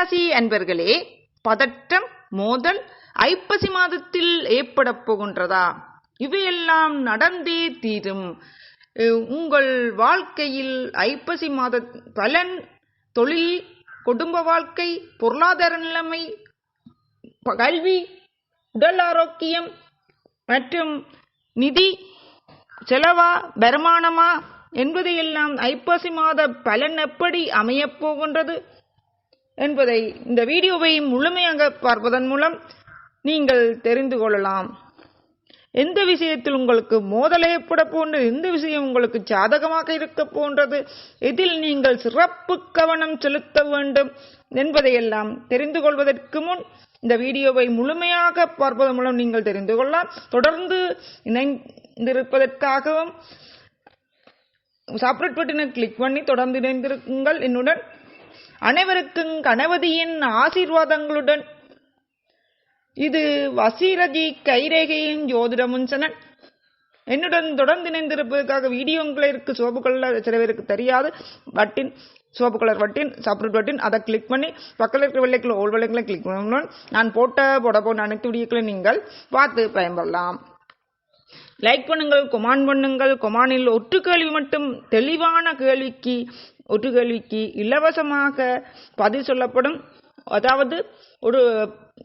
ராசி அன்பர்களே பதட்டம் மோதல் ஐப்பசி மாதத்தில் ஏற்பட போகின்றதா? இவையெல்லாம் நடந்தே தீரும். உங்கள் வாழ்க்கையில் ஐப்பசி மாத பலன் தொழில் குடும்ப வாழ்க்கை பொருளாதார நிலைமை கல்வி உடல் ஆரோக்கியம் மற்றும் நிதி செலவா வருமானமா என்பதையெல்லாம் ஐப்பசி மாத பலன் எப்படி அமையப் போகின்றது? என்பதை இந்த வீடியோவை முழுமையாக பார்ப்பதன் மூலம் நீங்கள் தெரிந்து கொள்ளலாம். எந்த விஷயத்தில் உங்களுக்கு மோதல் ஏற்பட போன்றது எந்த விஷயம் உங்களுக்கு சாதகமாக இருக்க போன்றது எதில் நீங்கள் சிறப்பு கவனம் செலுத்த வேண்டும் என்பதையெல்லாம் தெரிந்து கொள்வதற்கு முன் இந்த வீடியோவை முழுமையாக பார்ப்பதன் மூலம் நீங்கள் தெரிந்து கொள்ளலாம். தொடர்ந்து இணைந்திருப்பதற்காகவும் சப்ரேட் பட்டினை கிளிக் பண்ணி தொடர்ந்து இணைந்திருக்குங்கள் என்னுடன் அனைவருக்கும் கணபதியின் ஆசீர்வாதங்களுடன். இது வசீரஜி கைரேகையின் ஜோதிடமுன் சனன் என்னுடன் தொடர்ந்து இணைந்திருப்பதற்காக வீடியோங்களுக்கு சோப்பு கலர் சில பேருக்கு தெரியாது. பட்டின் சோப்பு கலர் வட்டின் சப்ரூட் வட்டின் அதை கிளிக் பண்ணி பக்கத்தில் இருக்கிற வெள்ளைக்குள்ள ஓல் வெள்ளைக்குள்ள கிளிக் பண்ணணும். நான் போட்ட போட போன அனைத்து வீடியோக்களை நீங்கள் பார்த்து பயன்படலாம். லைக் பண்ணுங்கள் கொமான் பண்ணுங்கள். கொமானில் ஒற்று கேள்வி மட்டும் தெளிவான கேள்விக்கு ஒற்று கேள்விக்கு இலவசமாக பதில் சொல்லப்படும். அதாவது ஒரு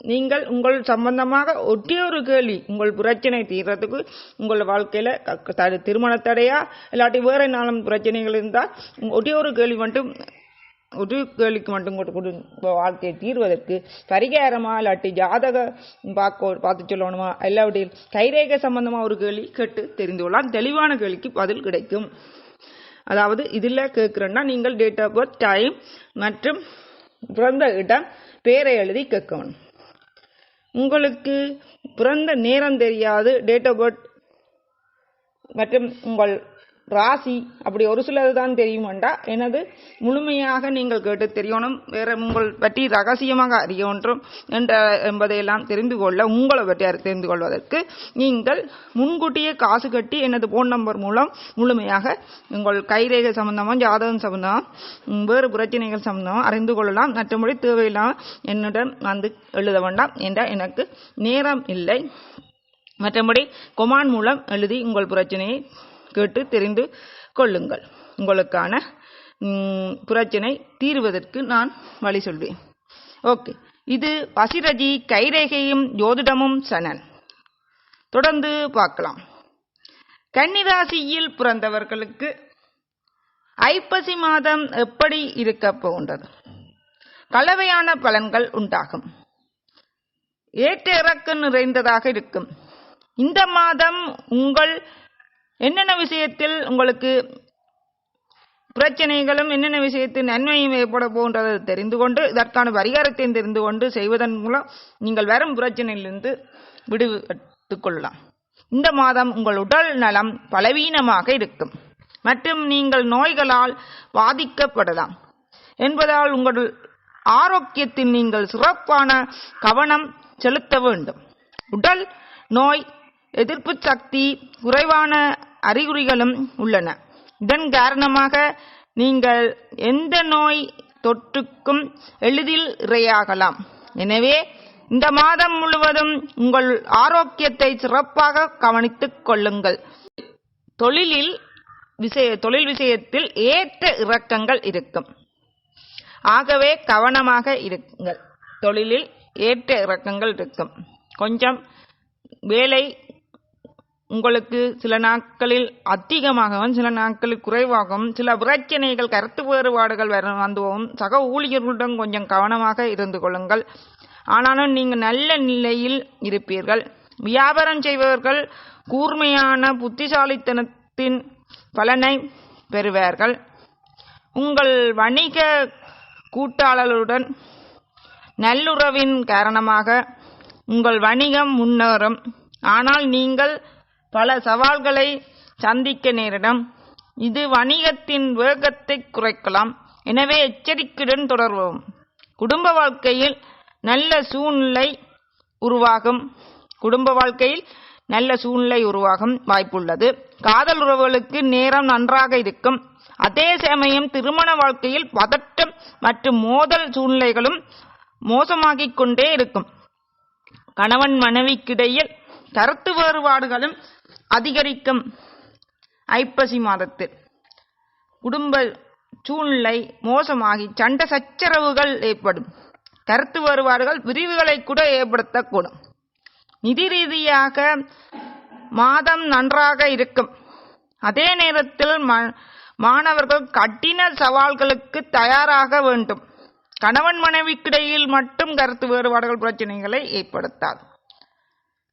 நீங்கள் உங்கள் சம்பந்தமாக ஒட்டிய ஒரு கேள்வி உங்கள் பிரச்சனை தீர்றதுக்கு உங்கள் வாழ்க்கையில த- திருமண தடையா இல்லாட்டி வேற நாளும் பிரச்சனைகள் இருந்தால் ஒட்டிய ஒரு கேள்வி மட்டும் ஒரு மட்டும் கொடு வாழ்க்கையை தீர்வதற்கு பரிகாரமா இல்லாட்டி ஜாதக பார்க்க பார்த்து சொல்லணுமா? எல்லாவற்றையும் கைரேக சம்பந்தமா ஒரு கேள்வி கேட்டு தெரிந்து கொள்ளலாம் தெளிவான கேள்விக்கு பதில் கிடைக்கும். அதாவது இதில் கேட்குறேன்னா நீங்கள் டேட் ஆஃப் பர்த் டைம் மற்றும் பிறந்த இடம் பேரை எழுதி கேட்கணும். உங்களுக்கு பிறந்த நேரம் தெரியாது டேட் ஆஃப் பர்த் மற்றும் உங்கள் ராசி அப்படி ஒரு சிலது தான் தெரியுமாண்டா? எனது முழுமையாக நீங்கள் கேட்டு தெரியணும். வேற உங்கள் பற்றி ரகசியமாக அறிய ஒன்றும் என்ற என்பதையெல்லாம் தெரிந்து கொள்ள உங்களை பற்றி அறி- தெரிந்து கொள்வதற்கு நீங்கள் முன்கூட்டியே காசு கட்டி எனது போன் நம்பர் மூலம் முழுமையாக உங்கள் கைரேகை சம்பந்தமாக ஜாதகம் சம்பந்தம் வேறு பிரச்சனைகள் சம்பந்தமாக அறிந்து கொள்ளலாம். மற்றபடி தேவையில்லாமல் என்னிடம் வந்து எழுத வேண்டாம் என்ற எனக்கு நேரம் இல்லை. மற்றபடி கொமான் மூலம் எழுதி உங்கள் பிரச்சனையை கேட்டு தெரிந்து கொள்ளுங்கள். உங்களுக்கான பிரச்சனை தீர்வதற்கு நான் வழி சொல்வேன். ஓகே. இது பசிரஜி கைரேகையும் ஜோதிடமும் சனன். தொடர்ந்து பார்க்கலாம். கன்னிராசியில் பிறந்தவர்களுக்கு ஐப்பசி மாதம் எப்படி இருக்க போகின்றது? கலவையான பலன்கள் உண்டாகும். ஏற்ற இறக்கம் நிறைந்ததாக இருக்கும். இந்த மாதம் உங்கள் என்னென்ன விஷயத்தில் உங்களுக்கு பிரச்சனைகளும் என்னென்ன விஷயத்தில் நன்மையும் ஏற்பட போன்றதை தெரிந்து கொண்டு இதற்கான பரிகாரத்தை தெரிந்து கொண்டு செய்வதன் மூலம் நீங்கள் வரும் பிரச்சனையிலிருந்து விடுவித்துக் கொள்ளலாம். இந்த மாதம் உங்கள் உடல் நலம் பலவீனமாக இருக்கும். மற்றும் நீங்கள் நோய்களால் பாதிக்கப்படலாம் என்பதால் உங்கள் ஆரோக்கியத்தில் நீங்கள் சிறப்பான கவனம் செலுத்த வேண்டும். உடல் நோய் எதிர்ப்பு சக்தி குறைவான அறிகுறிகளும் உள்ளன. இதன் காரணமாக நீங்கள் எந்த நோய் தொற்றுக்கும் எளிதில் இரையாகலாம். எனவே இந்த மாதம் முழுவதும் உங்கள் ஆரோக்கியத்தை சிறப்பாக கவனித்துக் கொள்ளுங்கள். தொழிலில் விஷய தொழில் விஷயத்தில் ஏற்ற இறக்கங்கள் இருக்கும். ஆகவே கவனமாக இருங்கள். தொழிலில் ஏற்ற இறக்கங்கள் இருக்கும். கொஞ்சம் வேலை உங்களுக்கு சில நாட்களில் அதிகமாகவும் சில நாட்களில் குறைவாகவும் சில பிரச்சனைகள் கருத்து வேறுபாடுகள் வர வந்துவும். சக ஊழியர்களுடன் கொஞ்சம் கவனமாக இருந்து கொள்ளுங்கள். ஆனாலும் நீங்கள் நல்ல நிலையில் இருப்பீர்கள். வியாபாரம் செய்பவர்கள் கூர்மையான புத்திசாலித்தனத்தின் பலனை பெறுவார்கள். உங்கள் வணிக கூட்டாளர்களுடன் நல்லுறவின் காரணமாக உங்கள் வணிகம் முன்னேறும். ஆனால் நீங்கள் பல சவால்களை சந்திக்க நேரிடும். இது வணிகத்தின் வேகத்தை குறைக்கலாம். எனவே எச்சரிக்கையுடன் தொடர்வோம். குடும்ப வாழ்க்கையில் நல்ல சூழ்நிலை உருவாகும். குடும்ப வாழ்க்கையில் நல்ல சூழ்நிலை உருவாகும் வாய்ப்புள்ளது. காதல் உறவுகளுக்கு நேரம் நன்றாக இருக்கும். அதே சமயம் திருமண வாழ்க்கையில் பதட்டம் மற்றும் மோதல் சூழ்நிலைகளும் மோசமாகிக் கொண்டே இருக்கும். கணவன் மனைவிக்கிடையில் கருத்து வேறுபாடுகளும் அதிகரிக்கும். ஐப்பசி மாதத்தில் குடும்ப சூழ்நிலை மோசமாகி சண்டை சச்சரவுகள் ஏற்படும். கருத்து வேறுபாடுகள் பிரிவுகளை கூட ஏற்படுத்தக்கூடும். நிதி ரீதியாக மாதம் நன்றாக இருக்கும். அதே நேரத்தில் மாணவர்கள் கடின சவால்களுக்கு தயாராக வேண்டும். கணவன் மனைவிக்கிடையில் மட்டும் கருத்து வேறுபாடுகள் பிரச்சனைகளை ஏற்படுத்தாது.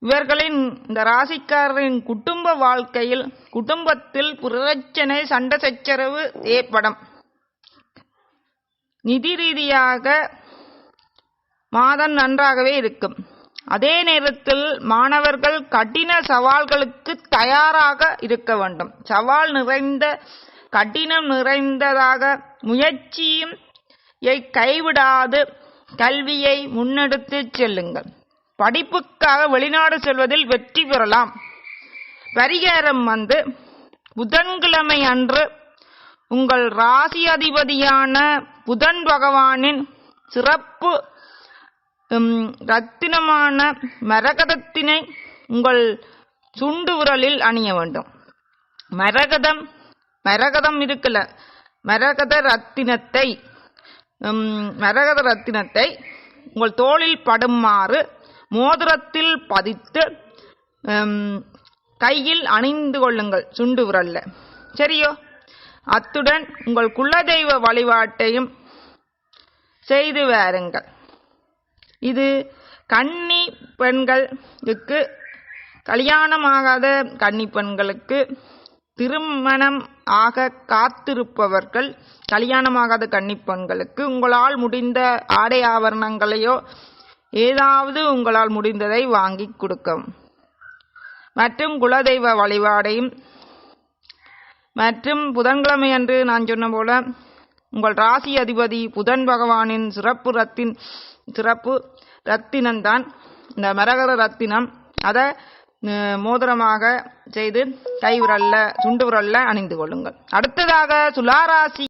இவர்களின் இந்த ராசிக்காரரின் குடும்ப வாழ்க்கையில் குடும்பத்தில் பிரச்சனை சண்டை சச்சரவு ஏற்படும். நிதி ரீதியாக மாதம் நன்றாகவே இருக்கும். அதே நேரத்தில் மாணவர்கள் கடின சவால்களுக்கு தயாராக இருக்க வேண்டும். சவால் நிறைந்த கடினம் நிறைந்ததாக முயற்சியும் கைவிடாது கல்வியை முன்னெடுத்து செல்லுங்கள். படிப்புக்காக வெளிநாடு செல்வதில் வெற்றி பெறலாம். பரிகாரம் வந்து புதன்கிழமை அன்று உங்கள் ராசி அதிபதியான புதன் பகவானின் சிறப்பு ரத்தினமான மரகதத்தினை உங்கள் சுண்டு விரலில் அணிய வேண்டும். மரகதம் மரகதம் இருக்குல்ல மரகத ரத்தினத்தை மரகத ரத்தினத்தை உங்கள் தோளில் படுமாறு மோதிரத்தில் பதித்து உம், கையில் அணிந்து கொள்ளுங்கள் சுண்டு விரல்ல. சரியோ? அத்துடன் உங்கள் குலதெய்வ வழிபாட்டையும் செய்து வாருங்கள். இது கன்னி பெண்களுக்கு கல்யாணமாகாத கன்னி பெண்களுக்கு திருமணம் ஆக காத்திருப்பவர்கள் கல்யாணமாகாத கன்னி பெண்களுக்கு உங்களால் முடிந்த ஆடை ஆபரணங்களையோ ஏதாவது உங்களால் முடிந்ததை வாங்கி கொடுக்கும். மற்றும் குலதெய்வ வழிபாடையும் மற்றும் புதன்கிழமை அன்று நான் சொன்ன போல உங்கள் ராசி அதிபதி புதன் பகவானின் சிறப்பு ரத்தின் சிறப்பு ரத்தினம்தான். இந்த மரகர ரத்தினம் அதை அஹ், மோதிரமாக செய்து கை விரல்ல சுண்டு விரல்ல அணிந்து கொள்ளுங்கள். அடுத்ததாக துளாராசி